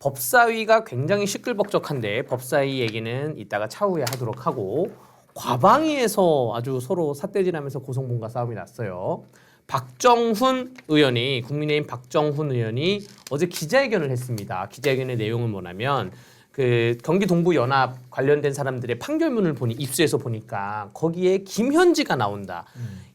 법사위가 굉장히 시끌벅적한데 법사위 얘기는 이따가 차후에 하도록 하고 과방위에서 아주 서로 삿대질하면서 고성분과 싸움이 났어요. 박정훈 의원이 국민의힘 박정훈 의원이 어제 기자회견을 했습니다. 기자회견의 내용은 뭐냐면 그 경기 동부 연합 관련된 사람들의 판결문을 보니 입수해서 보니까 거기에 김현지가 나온다.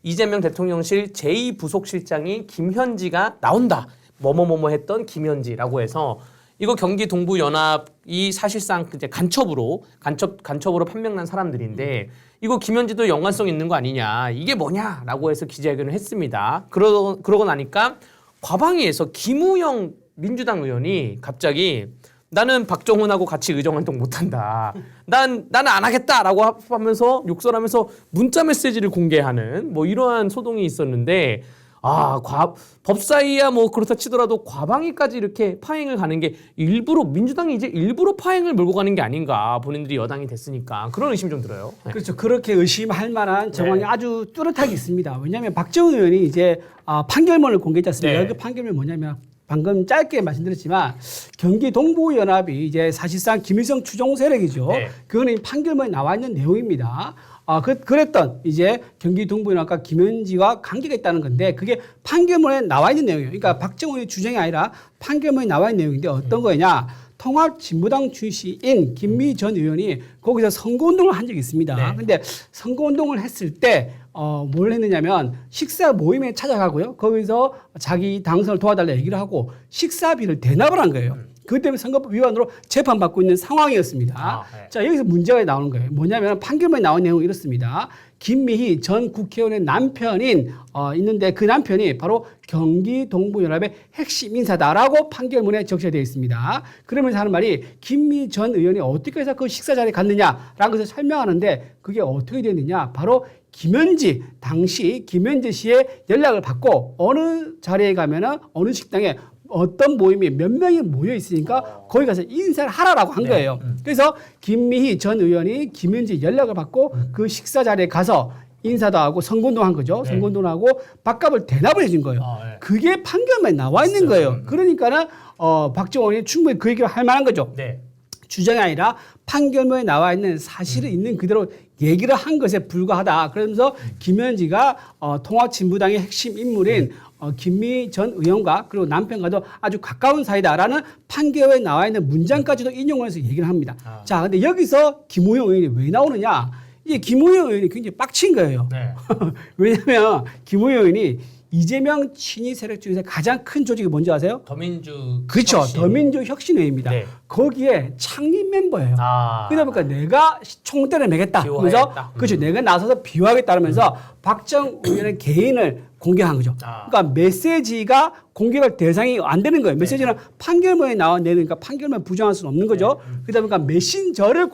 이재명 대통령실 제2부속실장이 김현지가 나온다. 뭐뭐뭐뭐 했던 김현지라고 해서 이거 경기 동부 연합이 사실상 이제 간첩으로 간첩 간첩으로 판명난 사람들인데 이거 김현지도 연관성 있는 거 아니냐 이게 뭐냐라고 해서 기자회견을 했습니다. 그러 그러고 나니까 과방위에서 김우영 민주당 의원이 갑자기 나는 박정훈하고 같이 의정활동 못한다. 난 나는 안 하겠다라고 하면서 욕설하면서 문자 메시지를 공개하는 뭐 이러한 소동이 있었는데 아, 과, 법사위야 뭐 그렇다 치더라도 과방위까지 이렇게 파행을 가는 게 일부러 민주당이 이제 일부러 파행을 몰고 가는 게 아닌가 본인들이 여당이 됐으니까 그런 의심 좀 들어요. 네. 그렇죠. 그렇게 의심할 만한 정황이 네. 아주 뚜렷하게 있습니다. 왜냐하면 박정희 의원이 이제 아, 판결문을 공개했지 않습니까? 네. 그 판결문이 뭐냐면 방금 짧게 말씀드렸지만 경기 동부연합이 이제 사실상 김일성 추종 세력이죠. 네. 그거는 판결문에 나와 있는 내용입니다. 아, 그, 그랬던 이제 경기 동부연합과 김현지와 관계가 있다는 건데 그게 판결문에 나와 있는 내용이에요. 그러니까 박정훈의 주장이 아니라 판결문에 나와 있는 내용인데 어떤 거냐? 통합진보당 출신인 김미 전 의원이 거기서 선거운동을 한 적이 있습니다. 네. 근데 선거운동을 했을 때, 어, 뭘 했느냐면 식사 모임에 찾아가고요. 거기서 자기 당선을 도와달라 얘기를 하고 식사비를 대납을 한 거예요. 그것 때문에 선거법 위반으로 재판받고 있는 상황이었습니다. 아, 네. 자, 여기서 문제가 나오는 거예요. 뭐냐면 판결문에 나온 내용이 이렇습니다. 김미희 전 국회의원의 남편인 어, 있는데 그 남편이 바로 경기 동부연합의 핵심 인사다라고 판결문에 적시되어 있습니다. 그러면서 하는 말이 김미 전 의원이 어떻게 해서 그 식사 자리에 갔느냐라는 것을 설명하는데 그게 어떻게 됐느냐 바로 김현지 당시 김현지 씨의 연락을 받고 어느 자리에 가면은 어느 식당에 어떤 모임이 몇 명이 모여 있으니까 거기 가서 인사를 하라라고 한 네. 거예요. 그래서 김미희 전 의원이 김현지 연락을 받고 그 식사 자리에 가서 인사도 하고 선거운동 한 거죠. 네. 선거운동을 하고 밥값을 대납을 해준 거예요. 아, 네. 그게 판결문에 나와 있는 거예요. 그러니까는 어, 박정원이 충분히 그 얘기를 할 만한 거죠. 네. 주장이 아니라 판결문에 나와 있는 사실을 있는 그대로 얘기를 한 것에 불과하다. 그러면서 김현지가 어, 통합진보당의 핵심 인물인 어, 김미 전 의원과 그리고 남편과도 아주 가까운 사이다라는 판결에 나와 있는 문장까지도 인용을 해서 얘기를 합니다. 아. 자, 근데 여기서 김우영 의원이 왜 나오느냐? 이게 김우영 의원이 굉장히 빡친 거예요. 네. 왜냐하면 김우영 의원이 이재명 친위 세력 중에서 가장 큰 조직이 뭔지 아세요? 더민주 그렇죠. 혁신. 더민주 혁신회입니다. 네. 거기에 창립 멤버예요. 아. 그러다 보니까 내가 총대를 매겠다. 그래서 그렇죠. 내가 나서서 비호하겠다 하면서 박정 의원의 개인을 공개한 거죠. 아. 그러니까 메시지가 공개할 대상이 안 되는 거예요. 메시지는 판결문에 나와 내니까 판결문 부정할 수는 없는 거죠. 그러다 보니까 메신저를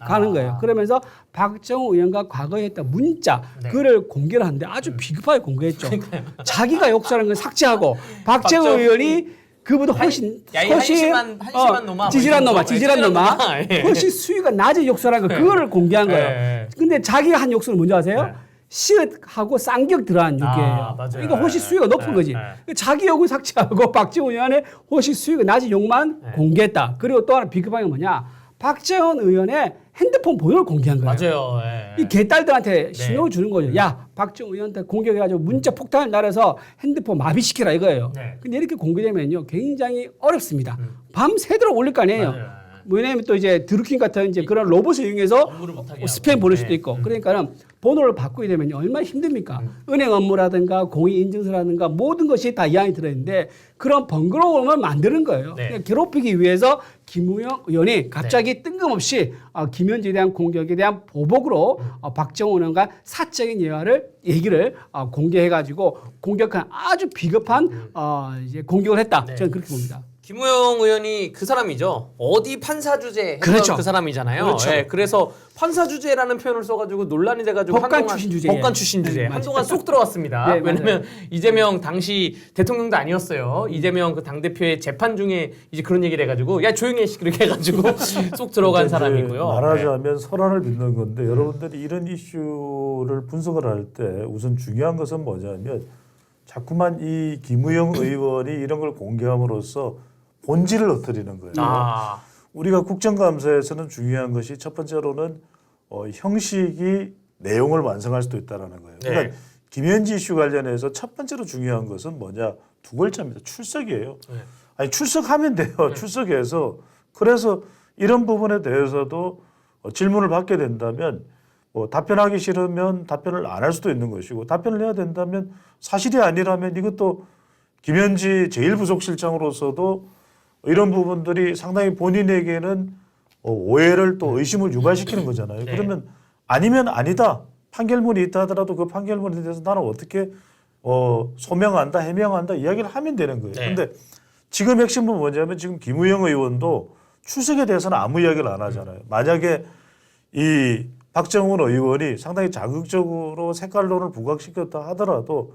가는 아. 거예요. 그러면서 박정우 의원과 과거에 했던 문자 네. 그를 공개를 하는데 아주 비겁하게 공개했죠. 자기가 욕설한 걸 삭제하고 박정우 박정우 의원이 그보다 훨씬 야, 이 한심한- 한심한 놈아, 뭐 지질한 이런 놈아, 거. 지질한 놈아. 예. 훨씬 수위가 낮은 욕설한 거 그거를 공개한 거예요. 예. 근데 자기가 한 욕설은 뭔지 아세요? 네. 시읒하고 쌍격 들어간 욕이에요. 아, 맞아요. 그러니까 훨씬 수위가 높은 네, 거지. 네. 자기 욕을 삭제하고 박지원 의원의 훨씬 수위가 낮은 욕만 네. 공개했다. 그리고 또 하나 비급한 게 뭐냐? 박재원 의원의 핸드폰 번호를 공개한 거예요. 맞아요. 예. 이 개딸들한테 네. 신호를 주는 거죠. 야, 박정우 의원한테 공격해가지고 문자 폭탄을 날아서 핸드폰 마비시키라 이거예요. 네. 음. 근데 이렇게 공개되면요, 굉장히 어렵습니다. 밤 새도록 올릴 거 아니에요. 맞아요. 왜냐하면 또 이제 드루킹 같은 이제 그런 로봇을 이용해서 업무를 못하게 스팸 하고. 보낼 수도 네. 있고 음. 그러니까는 번호를 바꾸게 되면 얼마나 힘듭니까? 은행 업무라든가 공인 인증서라든가 모든 것이 다 이 안에 들어있는데 그런 번거로움을 만드는 거예요. 네. 괴롭히기 위해서 김우영 의원이 갑자기 뜬금없이 어, 김현지에 대한 공격에 대한 보복으로 어, 박정훈 의원과 사적인 예화를 얘기를 어, 공개해가지고 공격한 아주 비겁한 어, 이제 공격을 했다. 네. 저는 그렇게 봅니다. 김우영 의원이 그 사람이죠. 어디 판사 주재 했던 그렇죠. 그 사람이잖아요. 그렇죠. 예, 그래서 판사 주재라는 표현을 써가지고 논란이 돼가지고 법관 한동안 출신 주재. 법관 출신 주재 네, 한동안 쏙 들어왔습니다. 네, 왜냐면 이재명 당시 대통령도 아니었어요. 이재명 그당 대표의 재판 중에 이제 그런 얘기를 해가지고 야 조용히 해 그렇게 해가지고 쏙 들어간 이제 사람이고요. 네. 말하자면 설화를 빚는 건데 여러분들이 이런 이슈를 분석을 할 때 우선 중요한 것은 뭐냐면 자꾸만 이 김우영 의원이 이런 걸 공개함으로써 본질을 엎드리는 거예요. 아, 우리가 국정감사에서는 중요한 것이 첫 번째로는 어, 형식이 내용을 완성할 수도 있다라는 거예요. 네. 그러니까 김현지 이슈 관련해서 첫 번째로 중요한 것은 뭐냐 두 글자입니다. 출석이에요. 네. 아니 출석하면 돼요. 출석해서 그래서 이런 부분에 대해서도 어, 질문을 받게 된다면 뭐 답변하기 싫으면 답변을 안 할 수도 있는 것이고 답변을 해야 된다면 사실이 아니라면 이것도 김현지 제1부속실장으로서도 이런 부분들이 상당히 본인에게는 어, 오해를 또 의심을 유발시키는 거잖아요. 네. 그러면 아니면 아니다. 판결문이 있다 하더라도 그 판결문에 대해서 나는 어떻게 어, 소명한다, 해명한다 이야기를 하면 되는 거예요. 네. 근데 지금 핵심은 뭐냐면 지금 김우영 의원도 출석에 대해서는 아무 이야기를 안 하잖아요. 만약에 이 박정훈 의원이 상당히 자극적으로 색깔론을 부각시켰다 하더라도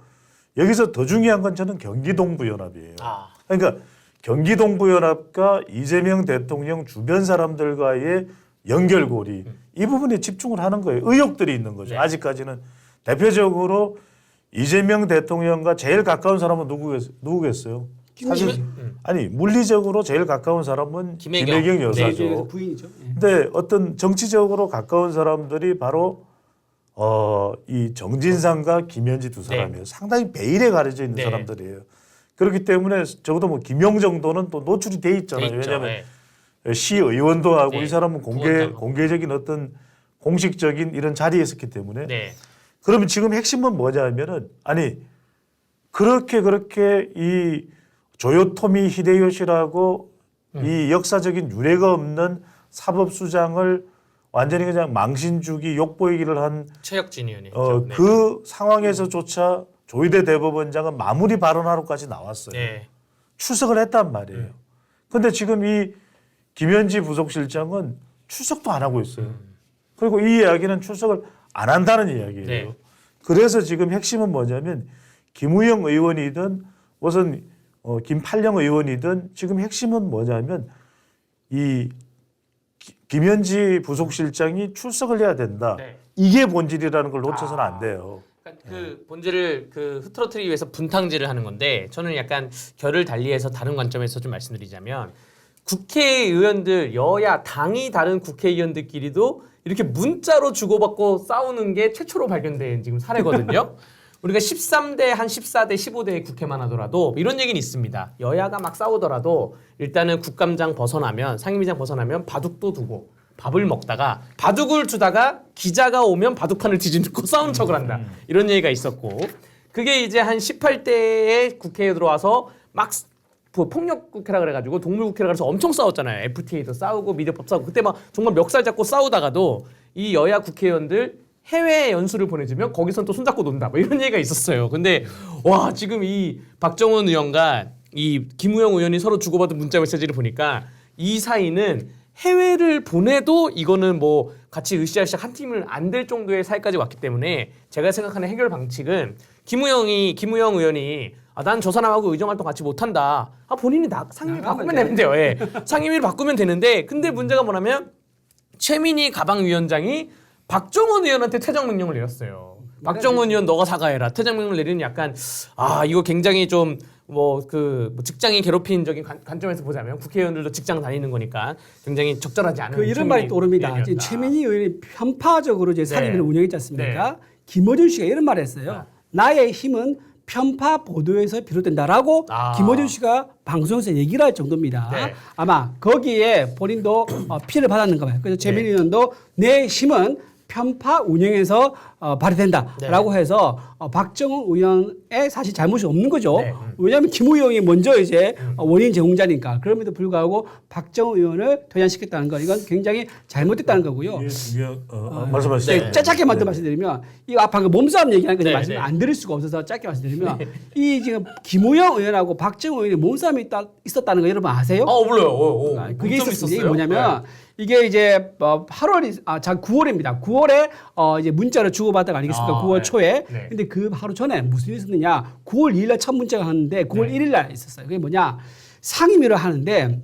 여기서 더 중요한 건 저는 경기동부연합이에요. 아, 그러니까 경기동부연합과 이재명 대통령 주변 사람들과의 연결고리 이 부분에 집중을 하는 거예요. 의혹들이 있는 거죠. 네. 아직까지는 대표적으로 이재명 대통령과 제일 가까운 사람은 누구겠, 누구겠어요? 사실 음. 아니 물리적으로 제일 가까운 사람은 김혜경. 김혜경, 네, 여사죠. 그래서 부인이죠. 예. 근데 어떤 정치적으로 가까운 사람들이 바로 어, 이 정진상과 김현지 두 사람이에요. 상당히 베일에 가려져 있는 네. 사람들이에요. 그렇기 때문에 적어도 뭐 김용 정도는 또 노출이 돼 있잖아요. 돼 있죠. 왜냐하면 네. 시 의원도 하고 네. 이 사람은 공개 부원장하고. 공개적인 어떤 공식적인 이런 자리에 있었기 때문에 네. 그러면 지금 핵심은 뭐냐면은 아니 그렇게 그렇게 이 조요토미 히데요시라고 음. 이 역사적인 유례가 없는 사법수장을 완전히 그냥 망신주기 욕보이기를 한 최혁진 의원이. 어, 네. 그 상황에서조차 조희대 대법원장은 마무리 발언하러까지 나왔어요. 네. 출석을 했단 말이에요. 근데 지금 이 김현지 부속실장은 출석도 안 하고 있어요. 그리고 이 이야기는 출석을 안 한다는 이야기예요. 네. 그래서 지금 핵심은 뭐냐면 김우영 의원이든 무슨 어, 김팔령 의원이든 지금 핵심은 뭐냐면 이 기- 김현지 부속실장이 출석을 해야 된다. 네. 이게 본질이라는 걸 놓쳐서는 아. 안 돼요. 그러니까 그 본질을 그 흐트러트리기 위해서 분탕질을 하는 건데 저는 약간 결을 달리해서 다른 관점에서 좀 말씀드리자면 국회의원들 여야 당이 다른 국회의원들끼리도 이렇게 문자로 주고받고 싸우는 게 최초로 발견된 지금 사례거든요. 우리가 13대 한 14대 15대의 국회만 하더라도 이런 얘기는 있습니다. 여야가 막 싸우더라도 일단은 국감장 벗어나면 상임위장 벗어나면 바둑도 두고 밥을 먹다가 바둑을 두다가 기자가 오면 바둑판을 뒤집고 싸우는 척을 한다. 이런 얘기가 있었고 그게 이제 한 18대에 국회에 들어와서 막 그 폭력 국회라 그래가지고 동물 국회라 그래서 엄청 싸웠잖아요. FTA도 싸우고 미디어법 싸우고 그때 막 정말 멱살 잡고 싸우다가도 이 여야 국회의원들 해외 연수를 보내주면 거기선 또 손잡고 논다. 뭐 이런 얘기가 있었어요. 근데 와 지금 이 박정원 의원과 이 김우영 의원이 서로 주고받은 문자 메시지를 보니까 이 사이는 해외를 보내도 이거는 뭐 같이 으쌰으쌰 한 팀을 안 될 정도의 사이까지 왔기 때문에 제가 생각하는 해결 방식은 김우영이 김우영 의원이 아, 난 저 사람하고 의정 활동 같이 못 한다. 아, 본인이 나 상임위 바꾸면 되면 돼요. 예. 상임위를 바꾸면 되는데 근데 문제가 뭐냐면 최민희 가방위원장이 박정원 의원한테 퇴장 명령을 내렸어요. 박정원 의원 너가 사과해라. 퇴장 명령을 내리는 약간 아 이거 굉장히 좀 뭐그 직장인 괴롭힌적인 관, 관점에서 보자면 국회의원들도 직장 다니는 거니까 굉장히 적절하지 않은 그 이런 말이 떠오릅니다. 지금 최민희 의원이 편파적으로 이제 사립을 네. 운영했지 않습니까? 김어준 씨가 이런 말을 했어요. 나의 힘은 편파 보도에서 비롯된다라고 아. 김어준 씨가 방송에서 얘기를 할 정도입니다. 네. 아마 거기에 본인도 어, 피해를 받았는가 봐요. 그래서 최민희 네. 의원도 내 힘은 편파 운영에서 어, 발휘된다라고 해서 어, 박정훈 의원의 사실 잘못이 없는 거죠. 네. 왜냐하면 김우영이 먼저 이제 어, 원인 제공자니까 그럼에도 불구하고 박정훈 의원을 퇴장시켰다는 건 이건 굉장히 잘못됐다는 거고요. 이게 중요한 어, 어, 말씀하시죠. 네, 짧게만 더 말씀드리면 이 아까 방금 몸싸움 얘기하는 거 네, 말씀 네. 안 드릴 수가 없어서 짧게 말씀드리면 이 지금 김우영 의원하고 박정훈 의원이 몸싸움이 있다, 있었다는 거 여러분 아세요? 어 몰라요. 어, 어. 아, 그게 있었어요. 이게? 뭐냐면 이게 이제 어, 8월 아자 9월입니다. 9월에 어 이제 문자를 주고받다가 아니겠습니까? 아, 9월 네. 초에. 네. 근데 그 하루 전에 무슨 일이 있었느냐? 9월 2일 날 첫 문자가 왔는데 9월 네. 1일 날 있었어요. 그게 뭐냐? 상임위를 하는데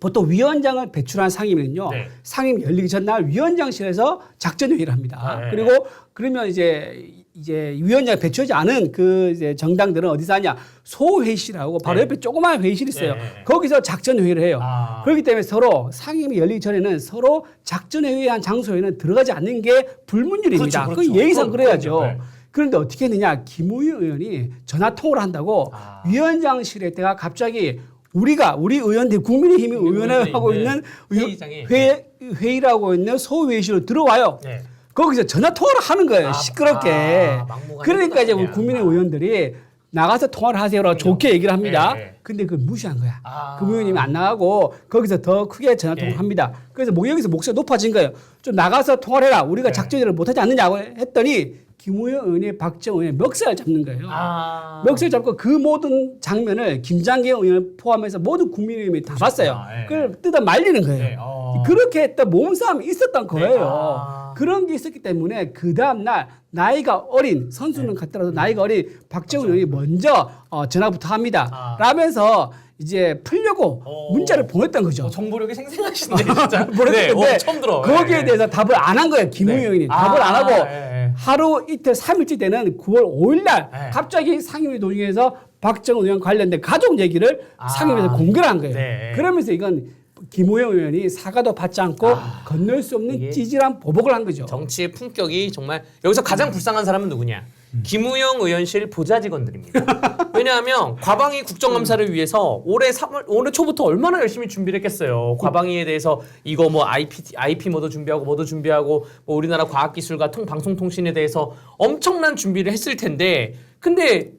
보통 위원장을 배출한 상임위는요. 네. 상임위 열리기 전날 위원장실에서 작전 회의를 합니다. 아, 네. 그리고 그러면 이제 이제 위원장 배출하지 않은 그 이제 정당들은 어디서 하냐 소회의실하고 바로 네. 옆에 조그마한 회의실이 있어요. 네. 거기서 작전 회의를 해요. 아. 그렇기 때문에 서로 상임위 열리기 전에는 서로 작전 회의한 장소에는 들어가지 않는 게 불문율입니다. 그렇죠, 그 그렇죠. 예의상 그래야죠. 네. 그런데 어떻게 했느냐? 김우영 의원이 전화 통화를 한다고 아. 위원장실에 있다가 갑자기 우리가 우리 의원들 국민의힘이 의원을 하고 네. 있는 회의장에. 회, 회의라고 있는 소회의실로 들어와요. 네. 거기서 전화 통화를 하는 거예요. 아, 시끄럽게. 아, 그러니까 이제 우리. 국민의 의원들이 나가서 통화를 하세요라고 좋게 얘기를 합니다. 네, 네. 근데 그걸 무시한 거야. 아. 그 의원님이 안 나가고 거기서 더 크게 전화 통화를 네. 합니다. 그래서 뭐 여기서 목소리가 높아진 거예요. 좀 나가서 통화를 해라. 우리가 네. 작전을 못하지 않느냐고 했더니 김우영 의원이 박정우 의원이 멱살을 잡는 거예요. 아. 멱살 잡고 그 모든 장면을 김장계 의원 포함해서 모든 국민의힘이 다 봤어요. 예. 그걸 뜯어 말리는 거예요. 네, 어. 그렇게 했던 몸싸움이 있었던 거예요. 아. 그런 게 있었기 때문에 그 다음날 나이가 어린 네. 선수는 같더라도 나이가 어린 박정우 의원이 먼저 어, 전화부터 합니다. 아. 라면서 이제 풀려고 어. 문자를 보냈던 거죠. 어, 정보력이 생생하신데 진짜. 보냈는데 네, 어, 처음 들어. 거기에 네. 대해서 답을 안 한 거예요. 김우영 네. 의원이 아, 답을 안 하고 예, 예. 하루 이틀 삼일째 되는 9월 5일 날 네. 갑자기 상임위 도중에서 박정우 의원 관련된 가족 얘기를 아. 상임위에서 공개를 한 거예요. 네. 그러면서 이건 김우영 의원이 사과도 받지 않고 건널 수 없는 아. 이게 찌질한 보복을 한 거죠. 정치의 품격이 정말 여기서 가장 불쌍한 사람은 누구냐? 김우영 의원실 보좌 직원들입니다. 왜냐하면 과방위 국정감사를 위해서 올해 3월 올해 초부터 얼마나 열심히 준비를 했겠어요. 과방위에 대해서 이거 뭐 IP IP 뭐도 준비하고 뭐도 준비하고 뭐 우리나라 과학기술과 통 방송통신에 대해서 엄청난 준비를 했을 텐데 근데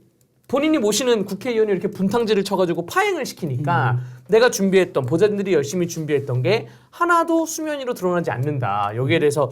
본인이 모시는 국회의원이 이렇게 분탕질을 쳐가지고 파행을 시키니까 내가 준비했던 보좌진들이 열심히 준비했던 게 하나도 수면 위로 드러나지 않는다. 여기에 대해서 아,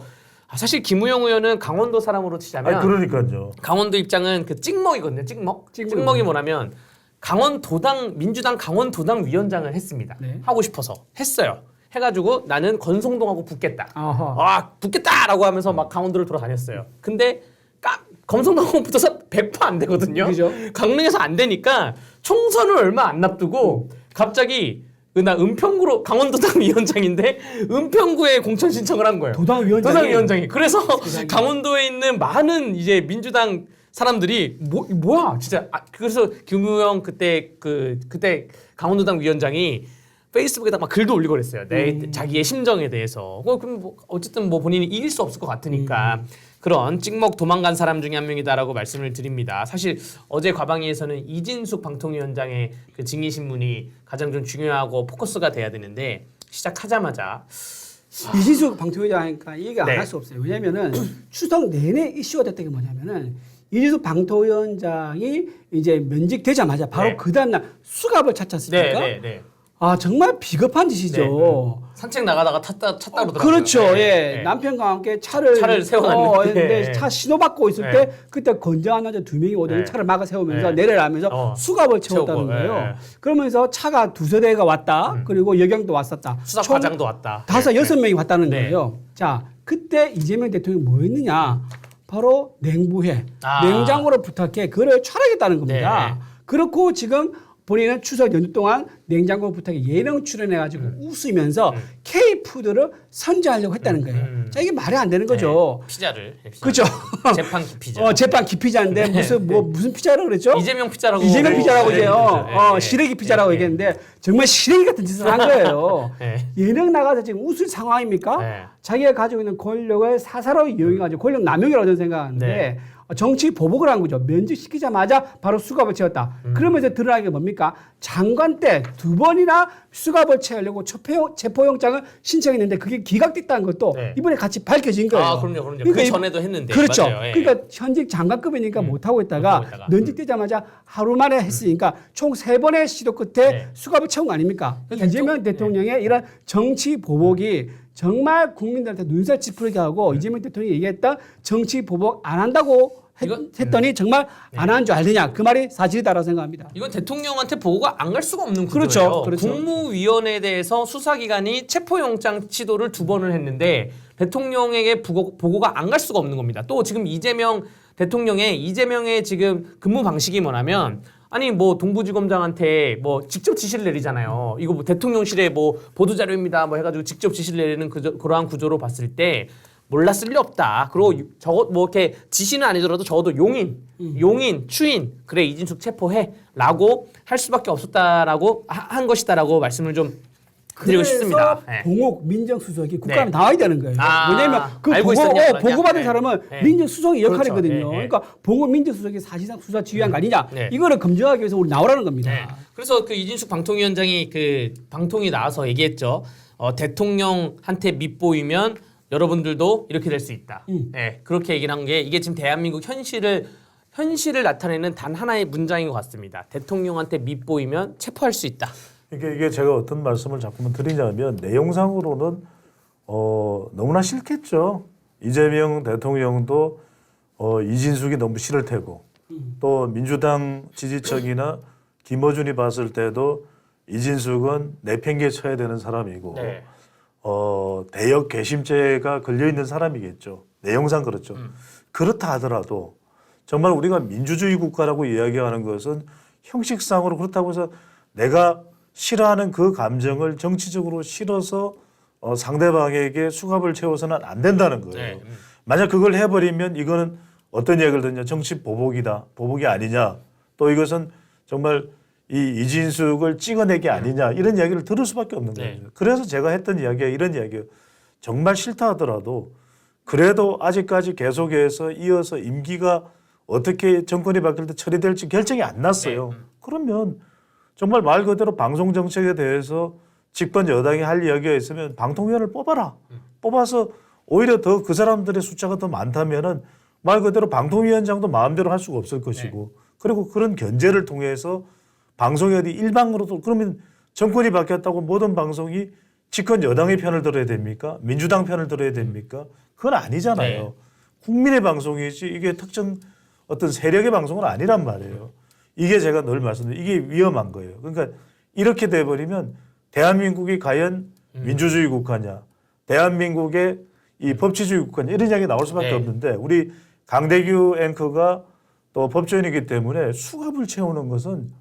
사실 김우영 의원은 강원도 사람으로 치자면 아니 그러니까요. 강원도 입장은 그 찍먹이거든요. 찍먹. 찍먹. 찍먹이 뭐냐면 강원도당 민주당 강원도당 위원장을 했습니다. 네. 하고 싶어서 했어요. 해가지고 나는 건성동하고 붙겠다. 아하. 아 붙겠다라고 하면서 막 강원도를 돌아다녔어요. 근데 까, 검성동하고 붙어서 100%안 되거든요. 그죠. 강릉에서 안 되니까 총선을 얼마 안 납두고 갑자기 그 나 은평구로 강원도당 위원장인데 은평구에 공천 신청을 한 거예요. 도당 위원장이 도당 위원장이. 그래서 강원도에 있는 많은 이제 민주당 사람들이 뭐 뭐야 진짜 아, 그래서 김우영 그때 그 그때 강원도당 위원장이 페이스북에다 막 글도 올리고 그랬어요. 내 음. 자기의 심정에 대해서. 어, 그럼 뭐 어쨌든 뭐 본인이 이길 수 없을 것 같으니까 음. 그런 찍먹 도망간 사람 중에 한 명이다라고 말씀을 드립니다. 사실 어제 과방위에서는 이진숙 방통위원장의 그 증인 신문이 가장 좀 중요하고 포커스가 돼야 되는데 시작하자마자 이진숙 방통위원장 하니까 얘기 안 네. 할 수 없어요. 왜냐면은 추석 내내 이슈가 됐던 게 뭐냐면은 이진숙 방통위원장이 이제 면직되자마자 바로 네. 그 다음날 수갑을 찾지 않습니까? 네, 네, 네. 아 정말 비겁한 짓이죠. 산책 나가다가 탔다 찼다 어, 그러더라고요. 그렇죠. 네, 예. 네. 남편과 함께 차를 차를 세워놨는데. 어, 했는데 차 신호 받고 있을 네. 때 그때 건장한 남자 두 명이 오더니 네. 차를 막아 세우면서 네. 내려라면서 어. 수갑을 채웠다는 채우고, 거예요. 네, 네. 그러면서 차가 두세 대가 왔다. 그리고 여경도 왔었다. 수사 총 과장도 왔다. 다섯 네, 여섯 명이 왔다는 네. 거예요. 자, 그때 이재명 대통령이 뭐 했느냐? 바로 냉부회, 아. 냉장고를 부탁해 그를 철회하겠다는 겁니다. 네. 그렇고 지금 본인은 추석 연휴 동안 냉장고 부탁에 예능 출연해가지고 웃으면서 K 푸드를 선전하려고 했다는 거예요. 음. 자 이게 말이 안 되는 거죠. 네, 피자를. 네, 피자. 그죠? 재판 피자. 어, 재판 기피자인데 무슨 뭐 무슨 피자라고 그랬죠? 이재명 피자라고. 이재명 피자라고 네, 이제 어, 네, 어, 네. 시래기 피자라고 네, 얘기했는데 정말 시래기 같은 짓을 한 거예요. 네. 예능 나가서 지금 웃을 상황입니까? 네. 자기가 가지고 있는 권력을 사사로이 이용해가지고 권력 남용이라고 저는 생각하는데 네. 어, 정치 보복을 한 거죠. 면직시키자마자 바로 수갑을 채웠다. 음. 그러면서 드러나는 게 뭡니까? 장관 때 두 번이나 수갑을 채우려고 체포영, 체포영장을 신청했는데 그게 기각됐다는 것도 네. 이번에 같이 밝혀진 거예요. 아, 그럼요, 그럼요. 그러니까 그 이- 전에도 했는데. 그렇죠. 맞아요. 예. 그러니까 현직 장관급이니까 못하고 있다가 못하고 있다가. 면직되자마자 하루 만에 했으니까 총세 번의 시도 끝에 네. 수갑을 채운 거 아닙니까? 그러니까 이재명 좀- 대통령의 이런 정치 보복이 정말 국민들한테 눈살 찌푸리게 하고 이재명 대통령이 얘기했던 정치 보복 안 한다고 했, 이건- 했더니 정말 안 하는 줄 알느냐 그 말이 사실이다라고 생각합니다. 이건 대통령한테 보고가 안 갈 수가 없는 그렇죠, 구조예요. 그렇죠. 국무위원회에 대해서 수사기관이 체포영장 시도를 두 번을 했는데 대통령에게 보고, 보고가 안 갈 수가 없는 겁니다. 또 지금 이재명 대통령의 이재명의 지금 근무 방식이 뭐냐면 아니 뭐 동부지검장한테 뭐 직접 지시를 내리잖아요. 이거 뭐 대통령실에 뭐 보도 자료입니다. 뭐 해가지고 직접 지시를 내리는 그저, 그러한 구조로 봤을 때 몰랐을 리 없다. 그리고 음. 유- 적어 뭐 이렇게 지시는 아니더라도 적어도 용인, 용인, 추인 그래 이진숙 체포해라고 할 수밖에 없었다라고 하- 한 것이다라고 말씀을 좀 드리고 싶습니다. 네. 봉옥 민정수석이 국감에 네. 나와야 되는 거예요. 아, 왜냐하면 그 알고 보고, 있었냐, 어. 보고받은 네. 사람은 네. 민정수석의 그렇죠. 역할이거든요. 네, 네. 그러니까 봉옥 민정수석이 사실상 수사 지휘한 거 아니냐. 네. 이거를 검증하기 위해서 우리 나오라는 겁니다. 네. 그래서 그 이진숙 방통위원장이 그 방통위 나와서 얘기했죠. 어, 대통령한테 밑보이면 여러분들도 이렇게 될 수 있다. 음. 네, 그렇게 얘기를 한 게 이게 지금 대한민국 현실을 현실을 나타내는 단 하나의 문장인 것 같습니다. 대통령한테 밑보이면 체포할 수 있다. 이게 이게 제가 어떤 말씀을 자꾸만 드리냐면 내용상으로는 어 너무나 싫겠죠. 이재명 대통령도 어 이진숙이 너무 싫을 테고 또 민주당 지지층이나 김어준이 봤을 때도 이진숙은 내팽개에 쳐야 되는 사람이고 네. 어 대역 괘씸죄가 걸려 있는 사람이겠죠. 내용상 그렇죠. 음. 그렇다 하더라도 정말 우리가 민주주의 국가라고 이야기하는 것은 형식상으로 그렇다고 해서 내가 싫어하는 그 감정을 정치적으로 실어서 어, 상대방에게 수갑을 채워서는 안 된다는 거예요. 네. 음. 만약 그걸 해버리면 이거는 어떤 이야기를 듣냐 정치 보복이다 보복이 아니냐 또 이것은 정말 이 이진숙을 찍어내기 아니냐 이런 이야기를 들을 수밖에 없는 네. 거예요. 그래서 제가 했던 이야기가 이런 이야기예요. 정말 싫다 하더라도 그래도 아직까지 계속해서 이어서 임기가 어떻게 정권이 바뀔 때 처리될지 결정이 안 났어요. 그러면 정말 말 그대로 방송 정책에 대해서 집권 여당이 할 이야기가 있으면 방통위원을 뽑아라. 뽑아서 오히려 더 그 사람들의 숫자가 더 많다면은 말 그대로 방통위원장도 마음대로 할 수가 없을 것이고 그리고 그런 견제를 통해서 방송이 어디 일방으로도 그러면 정권이 바뀌었다고 모든 방송이 집권 여당의 편을 들어야 됩니까? 민주당 편을 들어야 됩니까? 그건 아니잖아요. 네. 국민의 방송이지 이게 특정 어떤 세력의 방송은 아니란 말이에요. 이게 제가 늘 말씀드린 이게 위험한 거예요. 그러니까 이렇게 돼 버리면 대한민국이 과연 음. 민주주의 국가냐, 대한민국의 이 법치주의 국가냐 이런 이야기 나올 수밖에 네. 없는데 우리 강대규 앵커가 또 법조인이기 때문에 수갑을 채우는 것은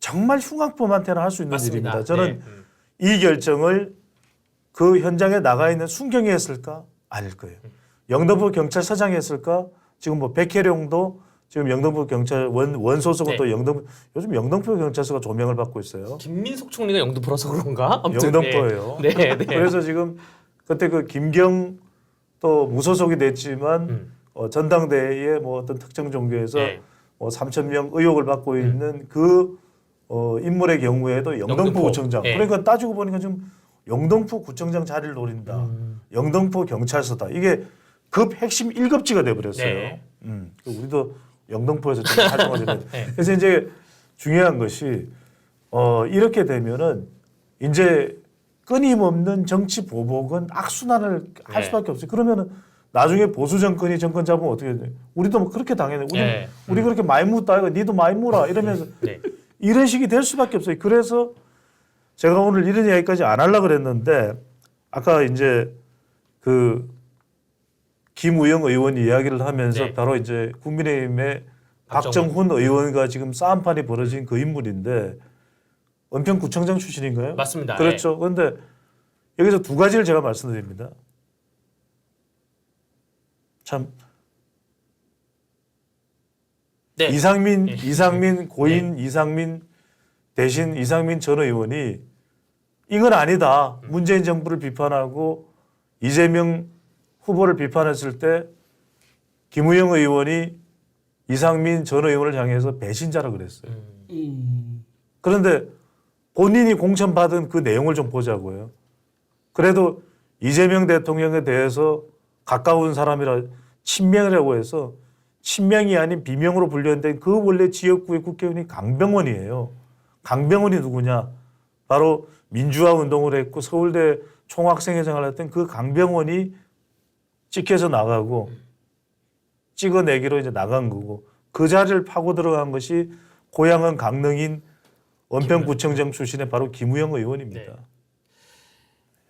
정말 흉악범한테나 할 수 있는 맞습니다. 일입니다. 저는 네. 음. 이 결정을 그 현장에 나가 있는 순경이 했을까? 아닐 거예요. 영등포 경찰서장이 했을까? 지금 뭐 백혜룡도 지금 영등포 경찰 원, 원 소속은 네. 또 영등 요즘 영등포 경찰서가 조명을 받고 있어요. 김민석 총리가 영등포라서 그런가? 아무튼, 영등포예요. 네, 네. 네. 그래서 지금 그때 그 김경 또 무소속이 됐지만 음. 어, 전당대회에 뭐 어떤 특정 종교에서 네. 뭐 3천 명 의혹을 받고 있는 그 어, 인물의 경우에도 영등포, 영등포. 구청장. 네. 그러니까 따지고 보니까 지금 영등포 구청장 자리를 노린다. 음. 영등포 경찰서다. 이게 급 핵심 1급지가 돼버렸어요. 네. 음, 그 우리도 영등포에서 좀 활동하자. 네. 그래서 이제 중요한 것이 어, 이렇게 되면은 이제 끊임없는 정치 보복은 악순환을 할 네. 수밖에 없어요. 그러면은 나중에 보수 정권이 정권 잡으면 어떻게 돼? 우리도 뭐 그렇게 당했네. 우리 네. 우리 그렇게 많이 묻다 이거 니도 많이 물어 이러면서 네. 이런 식이 될 수밖에 없어요. 그래서 제가 오늘 이런 이야기까지 안 하려고 그랬는데 아까 이제 그 김우영 의원이 이야기를 하면서 네. 바로 이제 국민의힘의 박정훈. 박정훈 의원과 지금 싸움판이 벌어진 그 인물인데 은평구청장 출신인가요? 맞습니다. 그렇죠. 그런데 여기서 두 가지를 제가 말씀드립니다. 참 네. 이상민 네. 이상민 고인 이상민 대신 이상민 전 의원이 이건 아니다. 문재인 정부를 비판하고 이재명 후보를 비판했을 때 김우영 의원이 이상민 전 의원을 향해서 배신자라 그랬어요. 음. 음. 그런데 본인이 공천받은 그 내용을 좀 보자고요. 그래도 이재명 대통령에 대해서 가까운 사람이라 친명이라고 해서 친명이 아닌 비명으로 불렸는데 그 원래 지역구의 국회의원이 강병원이에요. 강병원이 누구냐? 바로 민주화 운동을 했고 서울대 총학생회장을 했던 그 강병원이 찍혀서 나가고 찍어내기로 이제 나간 거고 그 자리를 파고 들어간 것이 고향은 강릉인 원평구청장 출신의 바로 김우영 의원입니다.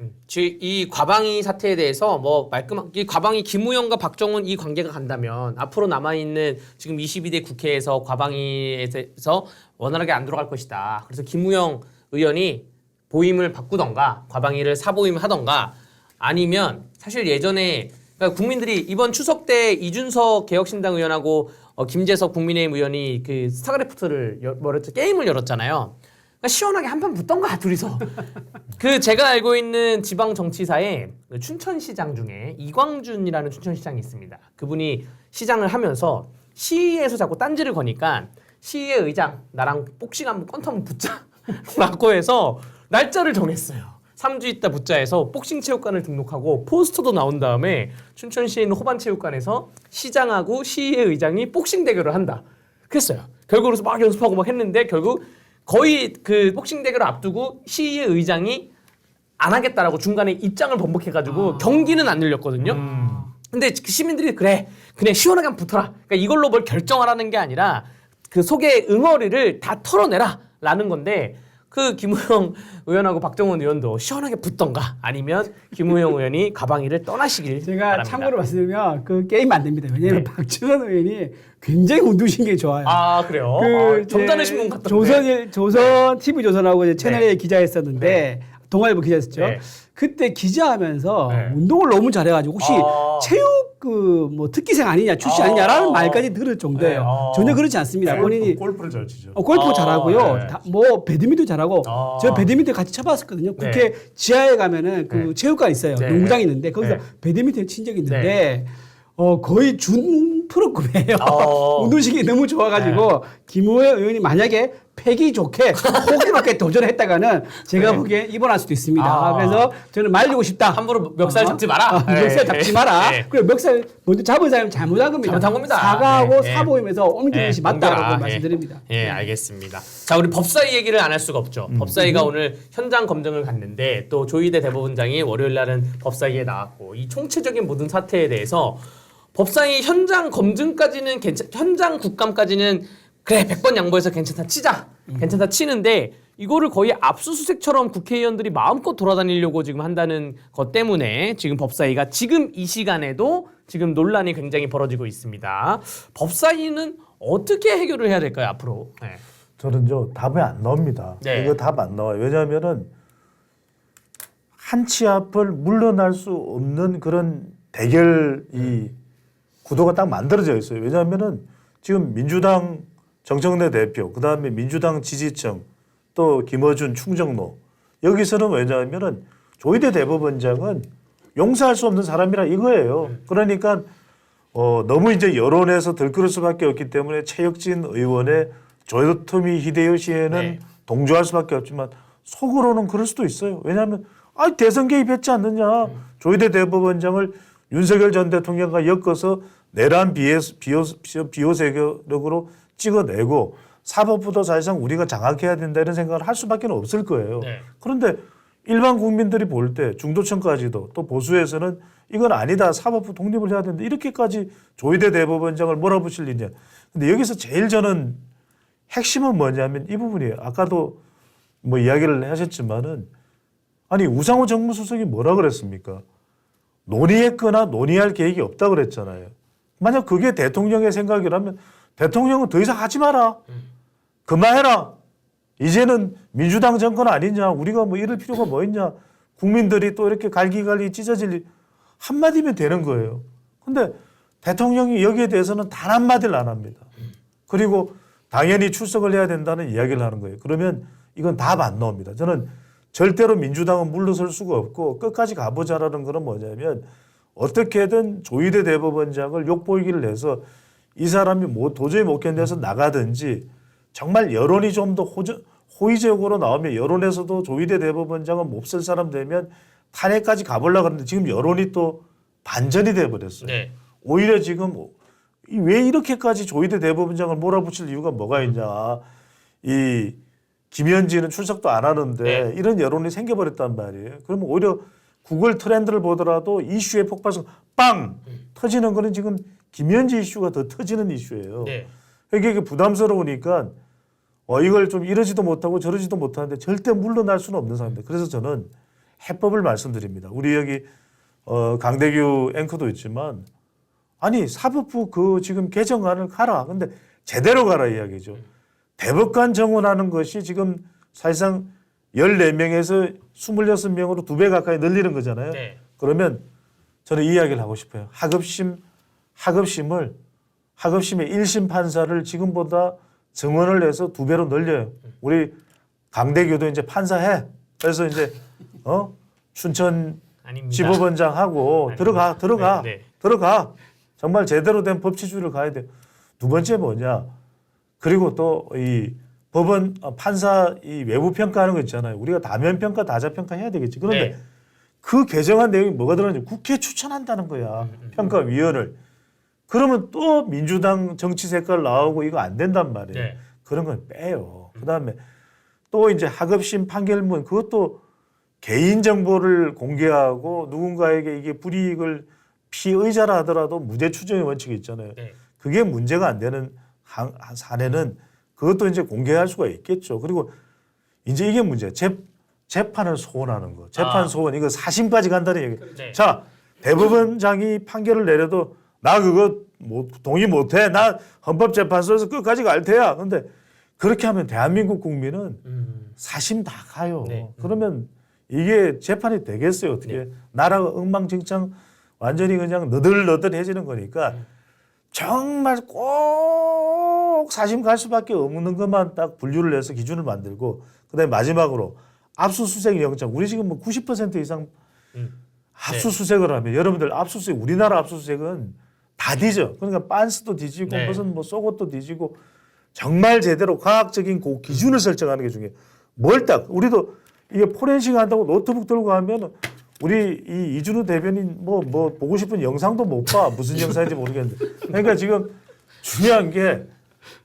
음. 지금 이 과방위 사태에 대해서 뭐 말끔 이 과방위 김우영과 박정훈 이 관계가 간다면 앞으로 남아 있는 지금 22대 국회에서 과방위에서 원활하게 안 돌아갈 것이다. 그래서 김우영 의원이 보임을 바꾸던가 과방위를 사보임을 하던가 아니면 사실 예전에 그러니까 국민들이 이번 추석 때 이준석 개혁신당 의원하고 어, 김재석 국민의힘 의원이 그 스타크래프트를 여- 뭐랬죠 게임을 열었잖아요. 그러니까 시원하게 한판 붙던가 둘이서. 그 제가 알고 있는 지방 정치사에 그 춘천시장 중에 이광준이라는 춘천시장이 있습니다. 그분이 시장을 하면서 시에서 자꾸 딴지를 거니까 시의 의장 나랑 복싱 한번 건터 한번 붙자라고 해서 날짜를 정했어요. 3주 있다 붙자해서 복싱 체육관을 등록하고 포스터도 나온 다음에 춘천시에 있는 호반 체육관에서 시장하고 시의 의장이 복싱 대결을 한다. 그랬어요. 결국 그래서 막 연습하고 막 했는데 결국 거의 그 복싱 대결을 앞두고 시의 의장이 안 하겠다라고 중간에 입장을 번복해가지고 경기는 안 열렸거든요. 근데 그 시민들이 그래 그냥 시원하게 한번 붙어라. 그러니까 이걸로 뭘 결정하라는 게 아니라 그 속에 응어리를 다 털어내라라는 건데 그 김우영 의원하고 박정원 의원도 시원하게 붙던가 아니면 김우영 의원이 가방이를 떠나시길 제가 바랍니다. 참고로 말씀드리면 그 게임 안 됩니다. 왜냐하면 박지원 의원이 굉장히 운동신경이 좋아요. 아 그래요? 그 아, 이제 신문 같던데. 조선 조선 TV 조선하고 이제 채널에 기자했었는데 동아일보 기자였었죠. 네. 그때 기자하면서 네. 운동을 너무 잘해가지고 혹시 아. 체육 그 뭐 특기생 아니냐 출신 아. 아니냐라는 말까지 들을 정도예요. 네. 아. 전혀 그렇지 않습니다. 본인이 골프를 잘 치죠. 어, 골프 아, 잘하고요. 네. 다- 뭐 배드민턴 잘하고 아. 저 배드민턴 같이 쳐봤었거든요. 네. 국회 지하에 가면은 그 네. 체육관 있어요. 네. 농구장 있는데 거기서 네. 배드민턴 친 적이 있는데 어 거의 준 프로급이에요. 어. 운동신경이 너무 좋아가지고 김우혜 의원이 만약에 패기 좋게 호기롭게 도전했다가는 제가 네. 보기엔 입원할 수도 있습니다. 아. 그래서 저는 말리고 싶다. 함부로 멱살 잡지 마라. 어, 멱살 예. 잡지 마라. 예. 그리고 멱살 먼저 잡은 사람이 잘못한 겁니다. 잘못한 겁니다. 사과하고 예, 예. 사보임에서 옮기는 것이 맞다라고 옮겨라. 예. 말씀드립니다. 예, 알겠습니다. 자, 우리 법사위 얘기를 안 할 수가 없죠. 법사위가 오늘 현장 검증을 갔는데 또 조희대 대법원장이 월요일 날은 법사위에 나왔고 이 총체적인 모든 사태에 대해서 법사위 현장 검증까지는 괜찮, 현장 국감까지는 그래 100번 양보해서 괜찮다 치자. 괜찮다 치는데 이거를 거의 압수수색처럼 국회의원들이 마음껏 돌아다니려고 지금 한다는 것 때문에 지금 법사위가 지금 이 시간에도 지금 논란이 굉장히 벌어지고 있습니다. 법사위는 어떻게 해결을 해야 될까요 앞으로? 네. 저는요 답이 안 나옵니다. 네. 이거 답 안 나와요. 왜냐하면은 한 치 앞을 물러날 수 없는 그런 대결 이 구도가 딱 만들어져 있어요. 왜냐하면은 지금 민주당 정청래 대표, 그 다음에 민주당 지지층, 또 김어준 충정로 여기서는 왜냐하면은 조희대 대법원장은 용서할 수 없는 사람이라 이거예요. 그러니까 어, 너무 이제 여론에서 들끓을 수밖에 없기 때문에 최혁진 의원의 조토미 히데요시에는 네. 동조할 수밖에 없지만 속으로는 그럴 수도 있어요. 왜냐하면 아 대선 개입했지 않느냐. 조희대 대법원장을 윤석열 전 대통령과 엮어서 내란 비호 비호 비호 세력으로 찍어내고 사법부도 사실상 우리가 장악해야 된다 이런 생각을 할 수밖에 없을 거예요. 네. 그런데 일반 국민들이 볼 때 중도층까지도 또 보수에서는 이건 아니다 사법부 독립을 해야 된다 이렇게까지 조희대 대법원장을 몰아붙일 리냐. 근데 여기서 제일 저는 핵심은 뭐냐면 이 부분이에요. 아까도 뭐 이야기를 하셨지만은 아니 우상호 정무수석이 뭐라 그랬습니까? 논의했거나 논의할 계획이 없다 그랬잖아요. 만약 그게 대통령의 생각이라면 대통령은 더 이상 하지 마라. 그만해라. 이제는 민주당 정권 아니냐. 우리가 뭐 이럴 필요가 뭐 있냐. 국민들이 또 이렇게 갈기갈기 찢어질 일 한마디면 되는 거예요. 근데 대통령이 여기에 대해서는 단 한마디를 안 합니다. 그리고 당연히 출석을 해야 된다는 이야기를 하는 거예요. 그러면 이건 답 안 나옵니다. 저는 절대로 민주당은 물러설 수가 없고 끝까지 가보자라는 거는 뭐냐면 어떻게든 조희대 대법원장을 욕보이기를 해서 이 사람이 뭐 도저히 못 견뎌서 나가든지 정말 여론이 좀 더 호의적으로 나오면 여론에서도 조희대 대법원장은 몹쓸 사람 되면 탄핵까지 가보려고 하는데 지금 여론이 또 반전이 돼버렸어요. 네. 오히려 지금 이왜 이렇게까지 조희대 대법원장을 몰아붙일 이유가 뭐가 있냐. 이 김현지는 출석도 안 하는데 네. 이런 여론이 생겨버렸단 말이에요. 그러면 오히려 구글 트렌드를 보더라도 이슈의 폭발성 빵 터지는 거는 지금 김현지 이슈가 더 터지는 이슈예요. 네. 이게 부담스러우니까 어, 이걸 좀 이러지도 못하고 저러지도 못하는데 절대 물러날 수는 없는 상황입니다. 그래서 저는 해법을 말씀드립니다. 우리 여기 어, 강대규 앵커도 있지만 아니 사법부 그 지금 개정안을 가라. 근데 제대로 가라 이야기죠. 대법관 정원하는 것이 지금 사실상 14명에서 26명으로 두 배 가까이 늘리는 거잖아요. 네. 그러면 저는 이 이야기를 하고 싶어요. 하급심 하급심을 하급심의 1심 판사를 지금보다 증언을 내서 두 배로 늘려요. 우리 강대교도 이제 판사해. 그래서 이제 어 춘천 아닙니다. 지법원장하고 들어가 들어가 네, 네. 들어가 정말 제대로 된 법치주의를 가야 돼. 두 번째 뭐냐? 그리고 또 이 법원 어, 판사 이 외부 평가하는 거 있잖아요. 우리가 다면 평가, 다자 평가 해야 되겠지. 그런데 네. 그 개정안 내용이 뭐가 들어있는지 국회 추천한다는 거야. 평가 위원을. 그러면 또 민주당 정치 색깔 나오고 이거 안 된단 말이에요. 네. 그런 건 빼요. 그 다음에 또 이제 하급심 판결문 그것도 개인 정보를 공개하고 누군가에게 이게 불이익을 피의자라 하더라도 무죄 추정의 원칙이 있잖아요. 네. 그게 문제가 안 되는 한- 한 사례는 그것도 이제 공개할 수가 있겠죠. 그리고 이제 이게 문제야. 재, 재판을 소원하는 거. 재판 아. 소원 이거 사심까지 간다는 얘기. 네. 자 대법원장이 판결을 내려도 나 그거 못, 동의 못해. 나 헌법재판소에서 끝까지 갈 테야. 근데 그렇게 하면 대한민국 국민은 음. 사심 다 가요. 네. 그러면 이게 재판이 되겠어요. 어떻게 나라가 엉망진창 완전히 그냥 너덜너덜해지는 거니까 정말 꼭 사심 갈 수밖에 없는 것만 딱 분류를 해서 기준을 만들고 그다음에 마지막으로 압수수색 영장 우리 지금 뭐 90% 이상 음. 압수수색을 하면 여러분들 압수수색 우리나라 압수수색은 다 뒤져. 그러니까 빤스도 뒤지고 네. 무슨 뭐 속옷도 뒤지고 정말 제대로 과학적인 그 기준을 설정하는 게 중요해. 뭘딱 우리도 이게 포렌식 한다고 노트북 들고 가면 우리 이 이준우 대변인 뭐뭐 보고 싶은 영상도 못 봐. 무슨 영상인지 모르겠는데. 그러니까 지금 중요한 게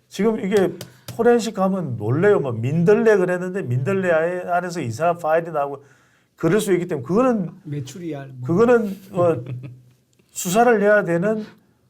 지금 이게 포렌식 하면 놀래요. 뭐 민들레 그랬는데 민들레 안에- 안에서 이상한 파일이 나오고 그럴 수 있기 때문에 그거는 메추리알 뭐. 그거는 어, 수사를 해야 되는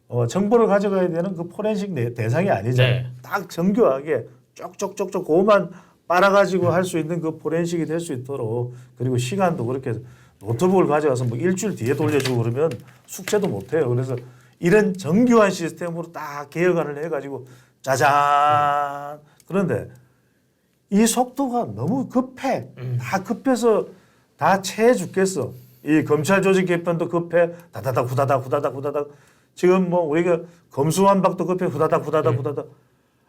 어, 정보를 가져가야 되는 그 포렌식 내- 대상이 아니잖아요. 네. 딱 정교하게 쪽쪽쪽쪽 그것만 빨아가지고 할 수 있는 그 포렌식이 될 수 있도록 그리고 시간도 그렇게 노트북을 가져가서 뭐 일주일 뒤에 돌려주고 그러면 숙제도 못 해요. 그래서 이런 정교한 시스템으로 딱 개혁안을 해가지고 짜잔 그런데 이 속도가 너무 급해. 다 급해서 다 체해 죽겠어. 이 검찰 조직 개편도 급해. 다다닥 후다닥 후다닥 후다닥. 지금 뭐 우리가 검수완박도 급해. 후다닥 후다닥 후다닥.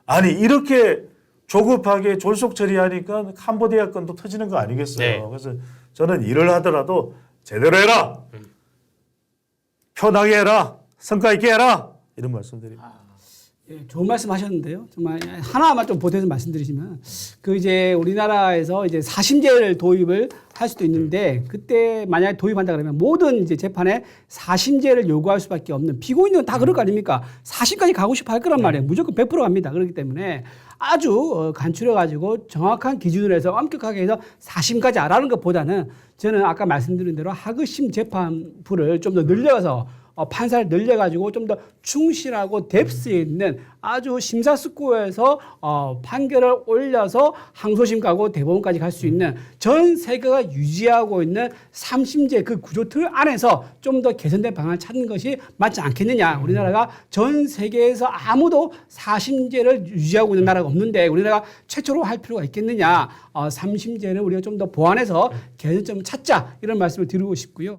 아니 이렇게 조급하게 졸속 처리하니까 캄보디아 건도 터지는 거 아니겠어요. 네. 그래서 저는 일을 하더라도 제대로 해라. 편하게 해라. 성과 있게 해라. 이런 말씀드립니다. 예, 좋은 말씀 하셨는데요. 정말 하나만 좀 보태서 말씀드리시면 그 이제 우리나라에서 이제 사심제를 도입을 할 수도 있는데 그때 만약에 도입한다 그러면 모든 이제 재판에 사심제를 요구할 수밖에 없는 피고인은 다 그럴 거 아닙니까? 사심까지 가고 싶어 할 거란 말이에요. 무조건 100% 갑니다. 그렇기 때문에 아주 어, 간추려 가지고 정확한 기준으로 해서 엄격하게 해서 사심까지 알아는 것보다는 저는 아까 말씀드린 대로 하급심 재판부를 좀 더 늘려서 어, 판사를 늘려가지고 좀 더 충실하고 뎁스 있는 아주 심사숙고해서 어, 판결을 올려서 항소심 가고 대법원까지 갈 수 있는 전 세계가 유지하고 있는 삼심제 그 구조 틀 안에서 좀 더 개선된 방안을 찾는 것이 맞지 않겠느냐. 우리나라가 전 세계에서 아무도 사심제를 유지하고 있는 나라가 없는데 우리나라가 최초로 할 필요가 있겠느냐. 어, 삼심제를 우리가 좀 더 보완해서 개선점을 찾자 이런 말씀을 드리고 싶고요.